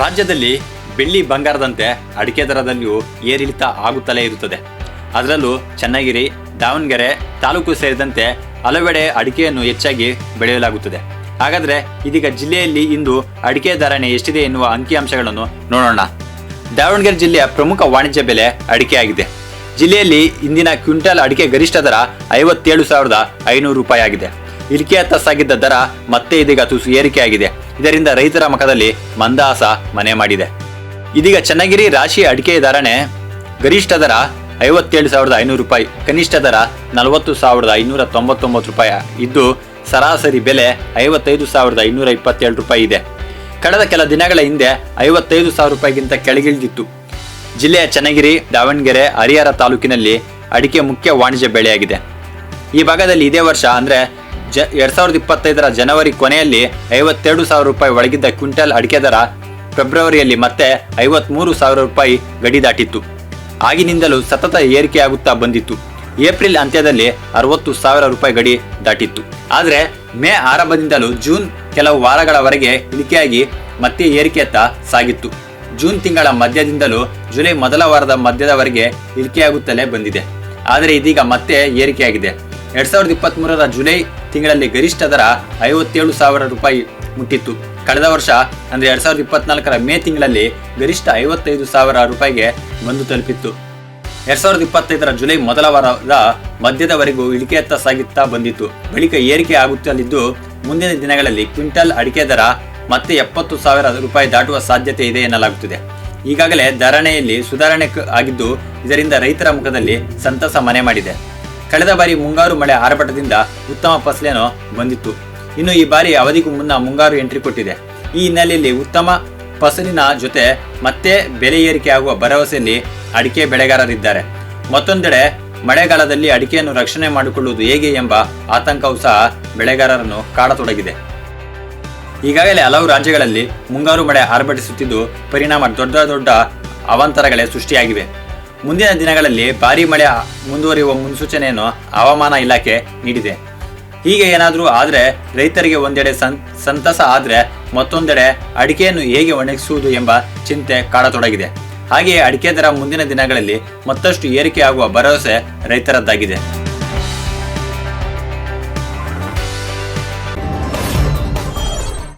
ರಾಜ್ಯದಲ್ಲಿ ಬೆಳ್ಳಿ ಬಂಗಾರದಂತೆ ಅಡಿಕೆ ದರದಲ್ಲಿಯೂ ಏರಿಳಿತ ಆಗುತ್ತಲೇ ಇರುತ್ತದೆ. ಅದರಲ್ಲೂ ಚನ್ನಗಿರಿ, ದಾವಣಗೆರೆ ತಾಲೂಕು ಸೇರಿದಂತೆ ಹಲವೆಡೆ ಅಡಿಕೆಯನ್ನು ಹೆಚ್ಚಾಗಿ ಬೆಳೆಯಲಾಗುತ್ತದೆ. ಹಾಗಾದರೆ ಇದೀಗ ಜಿಲ್ಲೆಯಲ್ಲಿ ಇಂದು ಅಡಿಕೆ ಧಾರಣೆ ಎಷ್ಟಿದೆ ಎನ್ನುವ ಅಂಕಿಅಂಶಗಳನ್ನು ನೋಡೋಣ. ದಾವಣಗೆರೆ ಜಿಲ್ಲೆಯ ಪ್ರಮುಖ ವಾಣಿಜ್ಯ ಬೆಲೆ ಅಡಿಕೆ ಆಗಿದೆ ಜಿಲ್ಲೆಯಲ್ಲಿ ಇಂದಿನ ಕ್ವಿಂಟಲ್ ಅಡಿಕೆ ಗರಿಷ್ಠ ದರ ಐವತ್ತೇಳು ಸಾವಿರದ ಐನೂರು ರೂಪಾಯಿ ಆಗಿದೆ ಇಳಿಕೆ ಸಾಗಿದ್ದ ದರ ಮತ್ತೆ ಇದೀಗ ತುಸು ಏರಿಕೆಯಾಗಿದೆ. ಇದರಿಂದ ರೈತರ ಮುಖದಲ್ಲಿ ಮಂದಾಸ ಮನೆ ಮಾಡಿದೆ. ಇದೀಗ ಚನ್ನಗಿರಿ ರಾಶಿ ಅಡಿಕೆ ಧಾರಣೆ ಗರಿಷ್ಠ ದರ ಐವತ್ತೇಳು ಸಾವಿರದ ಐನೂರು ರೂಪಾಯಿ, ಕನಿಷ್ಠ ದರ ನಲವತ್ತು ಸಾವಿರದ ಐನೂರ ತೊಂಬತ್ತೊಂಬತ್ತು ರೂಪಾಯಿ ಇದ್ದು ಸರಾಸರಿ ಬೆಲೆ ಐವತ್ತೈದು ಸಾವಿರದ ಐನೂರ ಇಪ್ಪತ್ತೇಳು ರೂಪಾಯಿ ಇದೆ. ಕಳೆದ ಕೆಲ ದಿನಗಳ ಹಿಂದೆ ಐವತ್ತೈದು ಸಾವಿರ ರೂಪಾಯಿಗಿಂತ ಕೆಳಗಿಳಿದಿತ್ತು. ಜಿಲ್ಲೆಯ ಚನ್ನಗಿರಿ, ದಾವಣಗೆರೆ, ಹರಿಹರ ತಾಲೂಕಿನಲ್ಲಿ ಅಡಿಕೆ ಮುಖ್ಯ ವಾಣಿಜ್ಯ ಬೆಳೆಯಾಗಿದೆ. ಈ ಭಾಗದಲ್ಲಿ ಇದೇ ವರ್ಷ ಅಂದ್ರೆ ಜ ಎರಡ್ ಸಾವಿರದ ಇಪ್ಪತ್ತೈದರ ಜನವರಿ ಕೊನೆಯಲ್ಲಿ ಐವತ್ತೆರಡು ಸಾವಿರ ರೂಪಾಯಿ ಒಳಗಿದ್ದ ಕ್ವಿಂಟಲ್ ಅಡಿಕೆ ದರ ಫೆಬ್ರವರಿಯಲ್ಲಿ ಮತ್ತೆ ಐವತ್ಮೂರು ಸಾವಿರ ರೂಪಾಯಿ ಗಡಿ ದಾಟಿತ್ತು. ಆಗಿನಿಂದಲೂ ಸತತ ಏರಿಕೆಯಾಗುತ್ತಾ ಬಂದಿತ್ತು. ಏಪ್ರಿಲ್ ಅಂತ್ಯದಲ್ಲಿ ಅರವತ್ತು ಸಾವಿರ ರೂಪಾಯಿ ಗಡಿ ದಾಟಿತ್ತು. ಆದರೆ ಮೇ ಆರಂಭದಿಂದಲೂ ಜೂನ್ ಕೆಲವು ವಾರಗಳವರೆಗೆ ಇಳಿಕೆಯಾಗಿ ಮತ್ತೆ ಏರಿಕೆಯತ್ತ ಸಾಗಿತ್ತು. ಜೂನ್ ತಿಂಗಳ ಮಧ್ಯದಿಂದಲೂ ಜುಲೈ ಮೊದಲ ವಾರದ ಮಧ್ಯದವರೆಗೆ ಇಳಿಕೆಯಾಗುತ್ತಲೇ ಬಂದಿದೆ. ಆದರೆ ಇದೀಗ ಮತ್ತೆ ಏರಿಕೆಯಾಗಿದೆ. ಎರಡ್ ಸಾವಿರದ ಇಪ್ಪತ್ತ್ ಜುಲೈ ತಿಂಗಳಲ್ಲಿ ಗರಿಷ್ಠ ದರ ಐವತ್ತೇಳು ಸಾವಿರ ರೂಪಾಯಿ ಮುಟ್ಟಿತ್ತು. ಕಳೆದ ವರ್ಷ, ಅಂದರೆ ಎರಡು ಸಾವಿರದ ಇಪ್ಪತ್ನಾಲ್ಕರ ಮೇ ತಿಂಗಳಲ್ಲಿ ಗರಿಷ್ಠ ಐವತ್ತೈದು ಸಾವಿರ ರೂಪಾಯಿಗೆ ಬಂದು ತಲುಪಿತ್ತು. ಎರಡ್ ಸಾವಿರದ ಇಪ್ಪತ್ತೈದರ ಜುಲೈ ಮೊದಲ ವಾರದ ಮಧ್ಯದವರೆಗೂ ಇಳಿಕೆಯತ್ತ ಸಾಗುತ್ತಾ ಬಂದಿತ್ತು. ಬಳಿಕ ಏರಿಕೆ ಆಗುತ್ತಲಿದ್ದು, ಮುಂದಿನ ದಿನಗಳಲ್ಲಿ ಕ್ವಿಂಟಲ್ ಅಡಿಕೆ ದರ ಮತ್ತೆ ಎಪ್ಪತ್ತು ಸಾವಿರ ರೂಪಾಯಿ ದಾಟುವ ಸಾಧ್ಯತೆ ಇದೆ ಎನ್ನಲಾಗುತ್ತಿದೆ. ಈಗಾಗಲೇ ಧರಣೆಯಲ್ಲಿ ಸುಧಾರಣೆ ಆಗಿದ್ದು, ಇದರಿಂದ ರೈತರ ಮುಖದಲ್ಲಿ ಸಂತಸ ಮನೆ ಮಾಡಿದೆ. ಕಳೆದ ಬಾರಿ ಮುಂಗಾರು ಮಳೆ ಆರ್ಭಟದಿಂದ ಉತ್ತಮ ಫಸಲೇನೋ ಬಂದಿತ್ತು. ಇನ್ನು ಈ ಬಾರಿ ಅವಧಿಗೂ ಮುನ್ನ ಮುಂಗಾರು ಎಂಟ್ರಿ ಕೊಟ್ಟಿದೆ. ಈ ಹಿನ್ನೆಲೆಯಲ್ಲಿ ಉತ್ತಮ ಫಸಲಿನ ಜೊತೆ ಮತ್ತೆ ಬೆಲೆ ಏರಿಕೆ ಆಗುವ ಭರವಸೆಯಲ್ಲಿ ಅಡಿಕೆ ಬೆಳೆಗಾರರಿದ್ದಾರೆ. ಮತ್ತೊಂದೆಡೆ, ಮಳೆಗಾಲದಲ್ಲಿ ಅಡಿಕೆಯನ್ನು ರಕ್ಷಣೆ ಮಾಡಿಕೊಳ್ಳುವುದು ಹೇಗೆ ಎಂಬ ಆತಂಕವೂ ಸಹ ಬೆಳೆಗಾರರನ್ನು ಕಾಡತೊಡಗಿದೆ. ಈಗಾಗಲೇ ಹಲವು ರಾಜ್ಯಗಳಲ್ಲಿ ಮುಂಗಾರು ಮಳೆ ಆರ್ಭಟಿಸುತ್ತಿದ್ದು, ಪರಿಣಾಮ ದೊಡ್ಡ ದೊಡ್ಡ ಅವಾಂತರಗಳೇ ಸೃಷ್ಟಿಯಾಗಿವೆ. ಮುಂದಿನ ದಿನಗಳಲ್ಲಿ ಭಾರಿ ಮಳೆ ಮುಂದುವರಿಯುವ ಮುನ್ಸೂಚನೆಯನ್ನು ಹವಾಮಾನ ಇಲಾಖೆ ನೀಡಿದೆ. ಹೀಗೆ ಏನಾದರೂ ಆದರೆ ರೈತರಿಗೆ ಒಂದೆಡೆ ಸಂತಸ ಆದರೆ ಮತ್ತೊಂದೆಡೆ ಅಡಿಕೆಯನ್ನು ಹೇಗೆ ಒಣಗಿಸುವುದು ಎಂಬ ಚಿಂತೆ ಕಾಡತೊಡಗಿದೆ. ಹಾಗೆಯೇ ಅಡಿಕೆ ದರ ಮುಂದಿನ ದಿನಗಳಲ್ಲಿ ಮತ್ತಷ್ಟು ಏರಿಕೆಯಾಗುವ ಭರವಸೆ ರೈತರದ್ದಾಗಿದೆ.